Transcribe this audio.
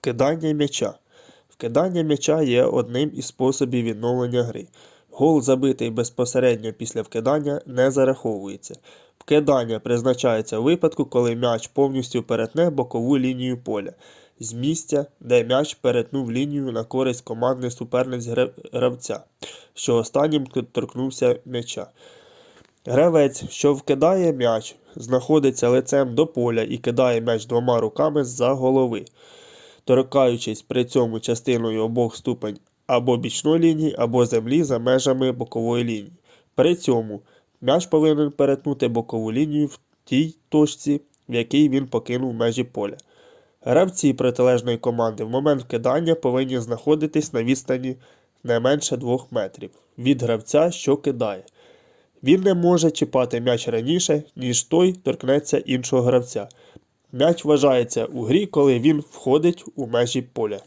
Вкидання м'яча. Вкидання м'яча є одним із способів відновлення гри. Гол, забитий безпосередньо після вкидання, не зараховується. Вкидання призначається у випадку, коли м'яч повністю перетне бокову лінію поля з місця, де м'яч перетнув лінію на користь командний суперниць гравця, що останнім торкнувся м'яча. Гравець, що вкидає м'яч, знаходиться лицем до поля і кидає м'яч двома руками з-за голови, торкаючись при цьому частиною обох ступень або бічної лінії, або землі за межами бокової лінії. При цьому м'яч повинен перетнути бокову лінію в тій точці, в якій він покинув межі поля. Гравці протилежної команди в момент вкидання повинні знаходитись на відстані не менше 2 метрів від гравця, що кидає. Він не може чіпати м'яч раніше, ніж той торкнеться іншого гравця. М'яч вважається у грі, коли він входить у межі поля.